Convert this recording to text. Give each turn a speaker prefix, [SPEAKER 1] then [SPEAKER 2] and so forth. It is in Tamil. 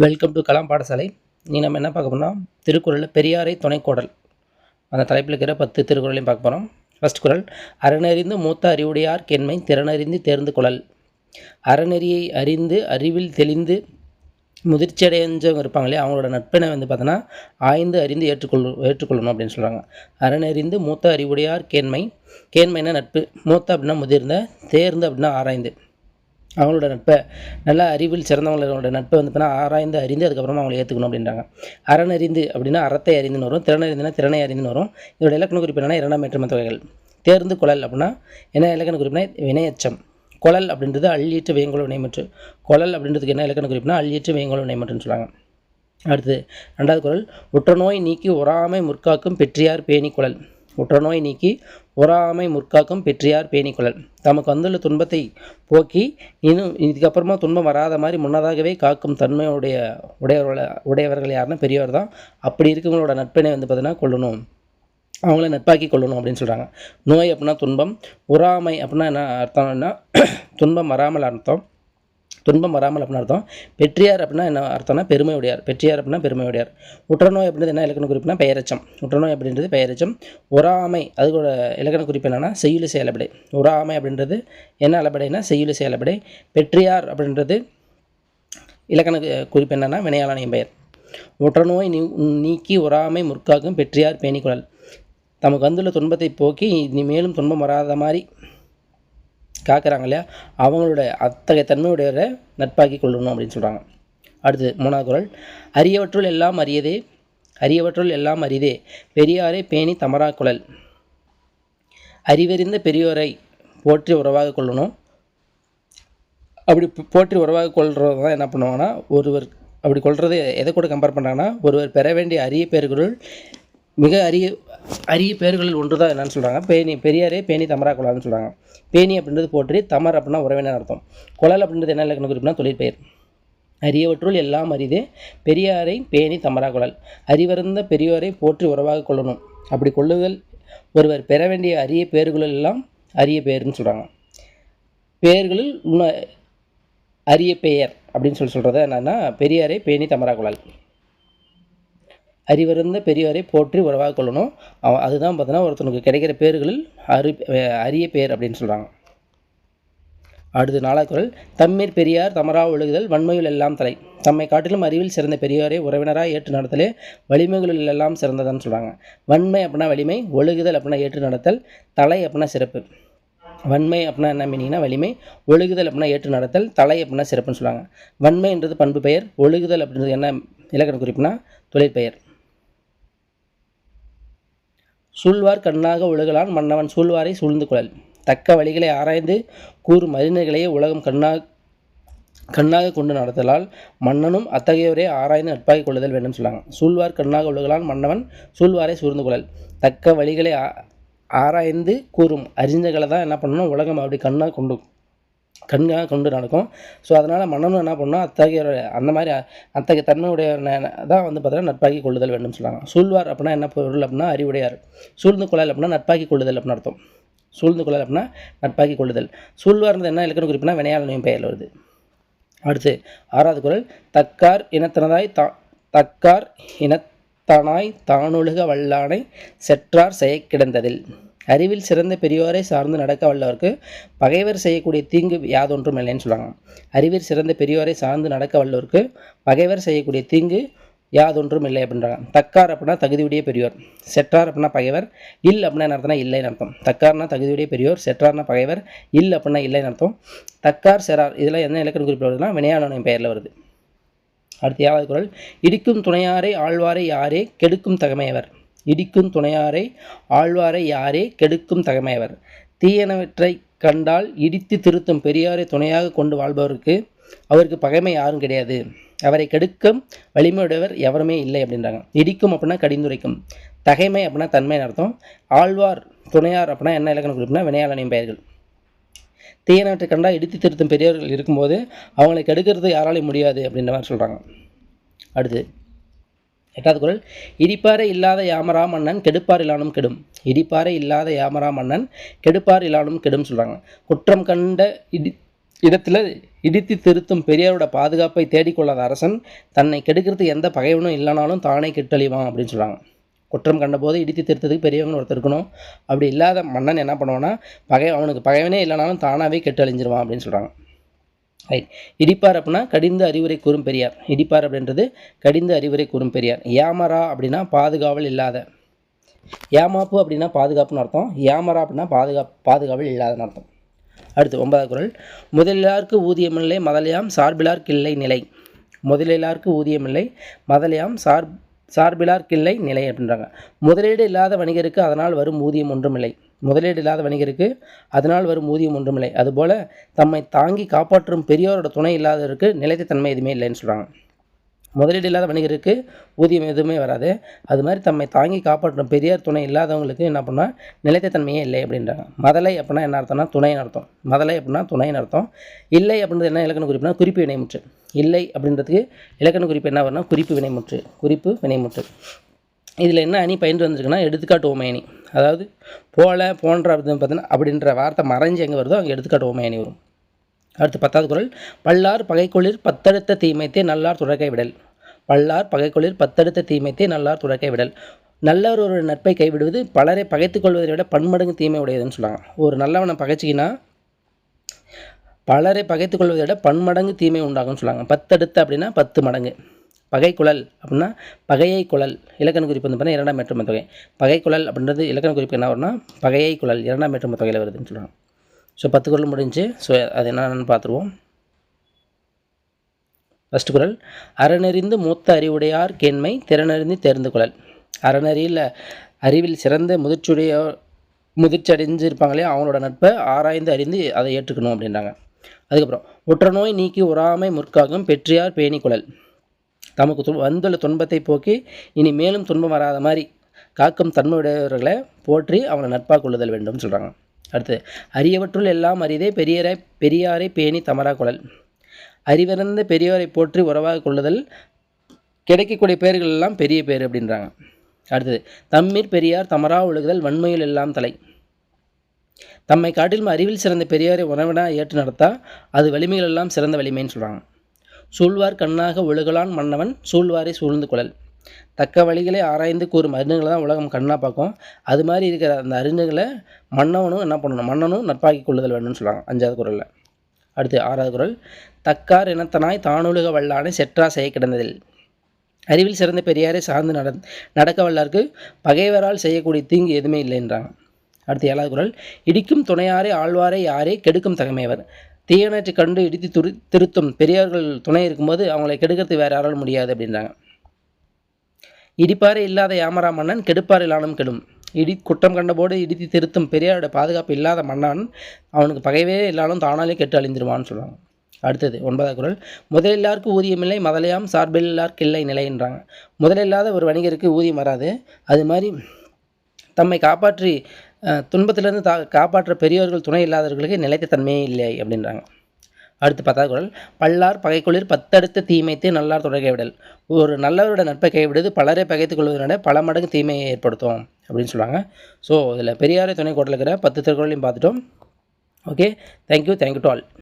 [SPEAKER 1] வெல்கம் டு கலாம் பாடசாலை நீ நம்ம என்ன பார்க்க போனால் திருக்குறளில் பெரியாரை துணைக்குடல் அந்த தலைப்பில் இருக்கிற பத்து திருக்குறளையும் பார்க்க போகிறோம் ஃபஸ்ட் குரல் அறநறிந்து மூத்த அறிவுடையார் கெண்மை திறனறிந்து தேர்ந்து குழல் அறநெறியை அறிந்து அறிவில் தெளிந்து முதிர்ச்சியடைஞ்சவங்க இருப்பாங்களே அவங்களோட நட்பினை வந்து பார்த்தோன்னா ஆய்ந்து அறிந்து ஏற்றுக்கொள் ஏற்றுக்கொள்ளணும் அப்படின்னு சொல்கிறாங்க அறநறிந்து மூத்த அறிவுடையார் கேண்மை கேண்மைனா நட்பு மூத்த அப்படின்னா முதிர்ந்த தேர்ந்து அப்படின்னா ஆராய்ந்து அவங்களோட நட்பை நல்லா அறிவில் சிறந்தவங்களோட நட்பை வந்து ஆராய்ந்து அறிந்து அதுக்கப்புறமா அவங்களை ஏற்றுக்கணும் அப்படின்றாங்க அறன் அறிந்து அப்படின்னா அறத்தை அறிந்துன்னு வரும் திறன் அறிந்துனா திறனை அறிந்துன்னு வரும் இதோட இலக்கண குறிப்பு என்னன்னா இரண்டாம் ஏற்றும தொகைகள் தேர்ந்து குழல் அப்படின்னா என்ன இலக்கண குறிப்புனா வினையச்சம் குழல் அப்படின்றது அள்ளியற்று வேங்கோல் வினைமற்று குழல் அப்படின்றதுக்கு என்ன இலக்கண குறிப்புனா அள்ளியற்று வேங்கோல் வினைமற்றுன்னு சொல்லுவாங்க அடுத்தது ரெண்டாவது குரல் உற்றநோய் நீக்கி உறாமை முற்காக்கும் பெற்றியார் பேணி குழல் உற்றநோய் நீக்கி உறாமை முற்காக்கும் பெற்றியார் பேணிக்குழல் தமக்கு வந்துள்ள துன்பத்தை போக்கி இன்னும் இதுக்கப்புறமா துன்பம் வராத மாதிரி முன்னதாகவே காக்கும் தன்மையுடைய உடையவர்களை உடையவர்கள் யாருன்னா பெரியவர் தான் அப்படி இருக்கவங்களோட நட்பினை வந்து பார்த்தீங்கன்னா கொள்ளணும் அவங்கள நட்பாக்கி கொள்ளணும் அப்படின்னு சொல்கிறாங்க நோய் அப்படின்னா துன்பம் உறாமை அப்படின்னா என்ன அர்த்தம்னா துன்பம் வராமல் அர்த்தம் துன்பம் வராமல் அப்படின்னு அர்த்தம் பெற்றியார் அப்படின்னா என்ன அர்த்தம்னா பெருமையுடையார் பெற்றியார் அப்படின்னா பெருமையுடையார் உற்றநோய் அப்படின்றது என்ன இலக்கண குறிப்புனா பெயரச்சம் உற்றநோய் அப்படின்றது பெயரச்சம் அது கூட இலக்கண குறிப்பு என்னன்னா செய்யுளி செயலபடை உறாமை அப்படின்றது என்ன அளபடைனா செய்யுளி செயலபடை பெற்றியார் அப்படின்றது இலக்கண குறிப்பு என்னென்னா வினையாளனையும் பெயர் உற்றநோய் நீக்கி உறாமை முற்காக்கும் பெற்றியார் பேணிக்குழல் தமக்கு வந்துள்ள துன்பத்தை போக்கி இனி மேலும் துன்பம் வராத மாதிரி காக்கிறாங்க இல்லையா அவங்களுடைய அத்தகைய தன்மையுடைய நட்பாக்கி கொள்ளணும் அப்படின்னு சொல்கிறாங்க அடுத்து மூணாவது குரல் அரியவற்றுள் எல்லாம் அறியதே அரியவற்றுள் எல்லாம் அரிதே பெரியாரை பேணி தமரா குழல் அறிவறிந்த பெரியோரை போற்றி உறவாக கொள்ளணும் அப்படி போற்றி உறவாக கொள்வது தான் என்ன பண்ணுவாங்கன்னா ஒருவர் அப்படி கொள்வது எதை கூட கம்பேர் பண்ணுறாங்கன்னா ஒருவர் பெற வேண்டிய அரிய பேர்களுள் மிக அரிய அரிய பேர்களில் ஒன்று தான் என்னன்னு சொல்கிறாங்க பேணி பெரியாரே பேணி தமரா குழால்னு சொல்கிறாங்க பேணி அப்படின்றது போற்றி தமர் அப்படின்னா உறவினர் அர்த்தம் குழல் அப்படின்றது என்ன இலக்கண குறிப்புனா பெயர் அரியவற்றுள் எல்லாம் அரிது பெரியாரை பேணி தமரா குழல் அறிவருந்த பெரியோரை போற்றி உறவாக கொள்ளணும் அப்படி கொள்ளுதல் ஒருவர் பெற வேண்டிய அரிய பெயர்களில் எல்லாம் அரிய பெயர்னு சொல்கிறாங்க பெயர்களில் இன்னும் அரிய பெயர் அப்படின்னு சொல்லி சொல்கிறது என்னென்னா பெரியாரை பேணி தமரா குழல் அறிவருந்த பெரியவரை போற்றி உறவாக கொள்ளணும் அதுதான் பார்த்தீங்கன்னா ஒருத்தனுக்கு கிடைக்கிற பேர்களில் அரு அரிய பேர் அப்படின்னு சொல்கிறாங்க அடுத்து நாலாவது குரல் தம்மீர் பெரியார் தமரா ஒழுகுதல் வன்மையுள் எல்லாம் தலை தம்மை காட்டிலும் அறிவில் சிறந்த பெரியாரை உறவினராக ஏற்று நடத்தலே வலிமைகளில் எல்லாம் சிறந்ததுன்னு சொல்கிறாங்க வன்மை அப்படின்னா வலிமை ஒழுகுதல் அப்படின்னா ஏற்று நடத்தல் தலை அப்படின்னா சிறப்பு வன்மை அப்படின்னா என்ன மீனிங்னா வலிமை ஒழுகுதல் அப்படின்னா ஏற்று நடத்தல் தலை அப்படின்னா சிறப்புன்னு சொல்லுவாங்க வன்மைன்றது பண்பு பெயர் ஒழுகுதல் அப்படின்றது என்ன இலக்கண குறிப்புனா தொழிற்பெயர் சூழ்வார் கண்ணாக உழுகலான் மன்னவன் சூழ்வாரை சூழ்ந்து கொள்ளல் தக்க வழிகளை ஆராய்ந்து கூறும் அறிஞர்களையே உலகம் கண்ணா கண்ணாக கொண்டு நடத்தலால் மன்னனும் அத்தகையோரே ஆராய்ந்து நட்பாகி கொள்ளுதல் வேண்டும் சொல்லாங்க சூழ்வார் கண்ணாக உழுகலான் மன்னவன் சூழ்வாரை சூழ்ந்து கொள்ளல் தக்க வழிகளை ஆராய்ந்து கூறும் அறிஞர்களை தான் என்ன பண்ணணும் உலகம் அப்படி கண்ணாக கொண்டு கண்காக கொண்டு நடக்கும் ஸோ அதனால் மன்னனும் என்ன பண்ணோம் அத்தகைய அந்த மாதிரி அத்தகைய தன்மையுடைய தான் வந்து பார்த்தீங்கன்னா நட்பாக்கி கொள்ளுதல் வேண்டும் சொல்லுவாங்க சூழ்வார் அப்படின்னா என்ன பொருள் அப்படின்னா அறிவுடையார் சூழ்ந்து கொள்ளல் அப்படின்னா நட்பாக்கி கொள்ளுதல் அப்படின்னு அர்த்தம் சூழ்ந்து கொள்ளல் அப்படின்னா நட்பாக்கி கொள்ளுதல் சூழ்வார்னது என்ன இலக்கண குறிப்புனா வினையாளனையும் பெயரில் வருது அடுத்து ஆறாவது குரல் தக்கார் இனத்தனதாய் தா தக்கார் இனத்தனாய் தானொழுக வல்லானை செற்றார் செய்ய கிடந்ததில் அறிவில் சிறந்த பெரியோரை சார்ந்து நடக்க வல்லவர்க்கு பகைவர் செய்யக்கூடிய தீங்கு யாதொன்றும் இல்லைன்னு சொல்லுவாங்க அறிவில் சிறந்த பெரியோரை சார்ந்து நடக்க வல்லவர்க்கு பகைவர் செய்யக்கூடிய தீங்கு யாதொன்றும் இல்லை அப்படின்றாங்க தக்கார் அப்படின்னா தகுதியுடைய பெரியோர் செற்றார் அப்படின்னா பகைவர் இல் அப்படின்னா அர்த்தம்னா இல்லைன்னு அர்த்தம் தக்கார்னா தகுதியுடைய பெரியோர் செற்றார்னா பகைவர் இல் அப்படின்னா இல்லைன்னு அர்த்தம் தக்கார் செரார் இதில் என்ன இலக்கணம் குறிப்பிடுவதுனா வினையாளனின் பெயரில் வருது அடுத்த ஏழாவது குரல் இடிக்கும் துணையாரை ஆழ்வாரை யாரே கெடுக்கும் தகமையவர் இடிக்கும் துணையாரை ஆழ்வாரை யாரே கெடுக்கும் தகமையவர் தீயனவற்றை கண்டால் இடித்து திருத்தும் பெரியாரை துணையாக கொண்டு வாழ்பவருக்கு அவருக்கு பகைமை யாரும் கிடையாது அவரை கெடுக்கும் வலிமையுடையவர் எவருமே இல்லை அப்படின்றாங்க இடிக்கும் அப்படின்னா கடிந்துரைக்கும் தகைமை அப்படின்னா தன்மை அர்த்தம் ஆழ்வார் துணையார் அப்படின்னா என்ன இலக்கணம் குறிப்புனா வினையாளனின் பெயர்கள் தீயனவற்றை கண்டால் இடித்து திருத்தும் பெரியவர்கள் இருக்கும்போது அவங்களை கெடுக்கிறது யாராலையும் முடியாது அப்படின்ற மாதிரி சொல்கிறாங்க அடுத்து எட்டாவது குரல் இடிப்பாறை இல்லாத யாமரா மன்னன் கெடுப்பார் இல்லானும் கெடும் இடிப்பாறை இல்லாத யாமரா மன்னன் கெடுப்பார் இல்லானும் கெடும் சொல்கிறாங்க குற்றம் கண்ட இடி இடத்துல இடித்து திருத்தும் பெரியாரோட பாதுகாப்பை தேடிக்கொள்ளாத அரசன் தன்னை கெடுக்கிறது எந்த பகைவனும் இல்லைனாலும் தானே கெட்டழிவான் அப்படின்னு சொல்கிறாங்க குற்றம் கண்டபோது இடித்து திருத்ததுக்கு பெரியவன் ஒருத்தர் இருக்கணும் அப்படி இல்லாத மன்னன் என்ன பண்ணுவான்னா பகை அவனுக்கு பகைவனே இல்லைனாலும் தானாகவே கெட்டு அப்படின்னு சொல்கிறாங்க ரைட் இடிப்பார் அப்படின்னா கடிந்து அறிவுரை கூறும் பெரியார் இடிப்பார் அப்படின்றது கடிந்து அறிவுரை கூறும் பெரியார் யாமரா அப்படின்னா பாதுகாவல் இல்லாத ஏமாப்பு அப்படின்னா பாதுகாப்புன்னு அர்த்தம் யாமரா அப்படின்னா பாதுகாப்பு பாதுகாவல் இல்லாதன்னு அர்த்தம் அடுத்து ஒன்பதாவது குரல் முதலிலார்க்கு ஊதியமில்லை மதலையாம் சார்பிலார் கிள்ளை நிலை முதலிலார்க்கு ஊதியமில்லை மதலையாம் சார் சார்பிலார் கிள்ளை நிலை அப்படின்றாங்க முதலீடு இல்லாத வணிகருக்கு அதனால் வரும் ஊதியம் ஒன்றும் இல்லை முதலீடு இல்லாத வணிகருக்கு அதனால் வரும் ஊதியம் ஒன்றுமில்லை அதுபோல் தம்மை தாங்கி காப்பாற்றும் பெரியோரோட துணை இல்லாதவருக்கு நிலைத்த தன்மை எதுவுமே இல்லைன்னு சொல்கிறாங்க முதலீடு இல்லாத வணிகருக்கு ஊதியம் எதுவுமே வராது அது மாதிரி தம்மை தாங்கி காப்பாற்றும் பெரியார் துணை இல்லாதவங்களுக்கு என்ன பண்ணால் நிலைத்தன்மையே இல்லை அப்படின்றாங்க மதலை அப்படின்னா என்ன அர்த்தம்னா துணையின் அர்த்தம் மதலை அப்படின்னா துணையின் அர்த்தம் இல்லை அப்படின்றது என்ன இலக்கண குறிப்புனா குறிப்பு வினைமுற்று இல்லை அப்படின்றதுக்கு இலக்கண குறிப்பு என்ன வரணும் குறிப்பு வினைமுற்று குறிப்பு வினைமுற்று இதில் என்ன அணி பயின்று வந்திருக்குன்னா எடுத்துக்காட்டு உமை அணி அதாவது போல போன்ற அப்படின்னு பார்த்தீங்கன்னா அப்படின்ற வார்த்தை மறைஞ்சு எங்கே வருதோ அங்கே எடுத்துக்காட்டு உமை அணி வரும் அடுத்து பத்தாவது குரல் பல்லார் பகைக்குளிர் பத்தடுத்த தீமைத்தே நல்லார் துடக்கை விடல் பல்லார் பகைக்குளிர் பத்தடுத்த தீமைத்தே நல்லார் துடக்கை விடல் நல்லவர் ஒரு நட்பை கைவிடுவது பலரை பகைத்துக் கொள்வதை விட பன்மடங்கு தீமை உடையதுன்னு சொல்லுவாங்க ஒரு நல்லவனை பகைச்சிக்கினா பலரை பகைத்துக் கொள்வதை விட பன்மடங்கு தீமை உண்டாகும்னு சொல்லுவாங்க பத்தடுத்து அப்படின்னா பத்து மடங்கு பகைக்குழல் அப்படின்னா பகையை குழல் இலக்கண குறிப்பு வந்து பார்த்தீங்கன்னா இரண்டாம் மேற்றுமை தொகை குழல் அப்படின்றது இலக்கண குறிப்பு என்ன வரும்னா பகையை குழல் இரண்டாம் மேற்றுமை தொகையில் வருதுன்னு சொல்கிறாங்க ஸோ பத்து குரல் முடிஞ்சு ஸோ அது என்னென்னு பார்த்துருவோம் ஃபஸ்ட் குரல் அறநெறிந்து மூத்த அறிவுடையார் கேண்மை திறனறிந்து தேர்ந்து குழல் அறநெறியில் அறிவில் சிறந்த முதிர்ச்சியுடைய முதிர்ச்சி இல்லையா அவங்களோட நட்பை ஆராய்ந்து அறிந்து அதை ஏற்றுக்கணும் அப்படின்றாங்க அதுக்கப்புறம் ஒற்றநோய் நீக்கி உறாமை முற்காகும் பெற்றியார் பேணி குழல் தமக்கு துன் வந்துள்ள துன்பத்தை போக்கி இனி மேலும் துன்பம் வராத மாதிரி காக்கும் தன்மையுடையவர்களை போற்றி அவனை நட்பாக கொள்ளுதல் வேண்டும் சொல்கிறாங்க அடுத்து அரியவற்றுள் எல்லாம் அறிதே பெரியரை பெரியாரை பேணி தமரா குழல் அறிவிறந்த பெரியோரை போற்றி உறவாக கொள்ளுதல் கிடைக்கக்கூடிய பேர்கள் எல்லாம் பெரிய பேர் அப்படின்றாங்க அடுத்தது தம்மீர் பெரியார் தமரா ஒழுகுதல் வன்மையில் எல்லாம் தலை தம்மை காட்டிலும் அறிவில் சிறந்த பெரியாரை உறவினா ஏற்று நடத்தா அது வலிமைகள் எல்லாம் சிறந்த வலிமைன்னு சொல்கிறாங்க சூழ்வார் கண்ணாக ஒழுகலான் மன்னவன் சூழ்வாரை சூழ்ந்து குழல் தக்க வழிகளை ஆராய்ந்து கூறும் அறிஞர்களை தான் உலகம் கண்ணாக பார்க்கும் அது மாதிரி இருக்கிற அந்த அறிஞர்களை மன்னவனும் என்ன பண்ணணும் மன்னனும் நட்பாக்கி கொள்ளுதல் வேணும்னு சொல்கிறாங்க அஞ்சாவது குரலில் அடுத்து ஆறாவது குரல் தக்கார் இனத்தனாய் தானுலக வல்லானை செற்றா செய்ய கிடந்ததில் அறிவில் சிறந்த பெரியாரை சார்ந்து நட நடக்க வல்லாருக்கு பகைவரால் செய்யக்கூடிய தீங்கு எதுவுமே இல்லை என்றாங்க அடுத்து ஏழாவது குரல் இடிக்கும் துணையாரே ஆழ்வாரே யாரே கெடுக்கும் தகமையவர் தீயணற்றி கண்டு இடித்து துரு திருத்தும் பெரியார்கள் துணை இருக்கும்போது அவங்களை கெடுக்கிறது வேறு யாராலும் முடியாது அப்படின்றாங்க இடிப்பாறை இல்லாத யாமரா மன்னன் கெடுப்பாறு இல்லாமல் கெடும் இடி குற்றம் கண்டபோடு இடித்து திருத்தும் பெரியாரோட பாதுகாப்பு இல்லாத மன்னான் அவனுக்கு பகைவே இல்லாலும் தானாலே கெட்டு அழிந்துருவான்னு சொல்கிறாங்க அடுத்தது ஒன்பதாம் குரல் முதலில்லாருக்கு ஊதியமில்லை முதலையாம் எல்லாருக்கு இல்லை நிலைன்றாங்க முதலில்லாத ஒரு வணிகருக்கு ஊதியம் வராது அது மாதிரி தம்மை காப்பாற்றி துன்பத்திலிருந்து தா காப்பாற்ற பெரியவர்கள் துணை இல்லாதவர்களுக்கு நிலைத்த தன்மையே இல்லை அப்படின்றாங்க அடுத்து பத்தாவது குரல் பல்லார் பகைக்குளிர் பத்தடுத்து தீமைத்து நல்லார் தொடர் விடல் ஒரு நல்லவரோட நட்பை கைவிடுவது பலரை பகைத்துக் கொள்வதனால பல மடங்கு தீமையை ஏற்படுத்தும் அப்படின்னு சொல்லுவாங்க ஸோ இதில் பெரியாரை துணை கோட்டில் இருக்கிற பத்து திருக்குறளையும் பார்த்துட்டோம் okay thank you thank you to all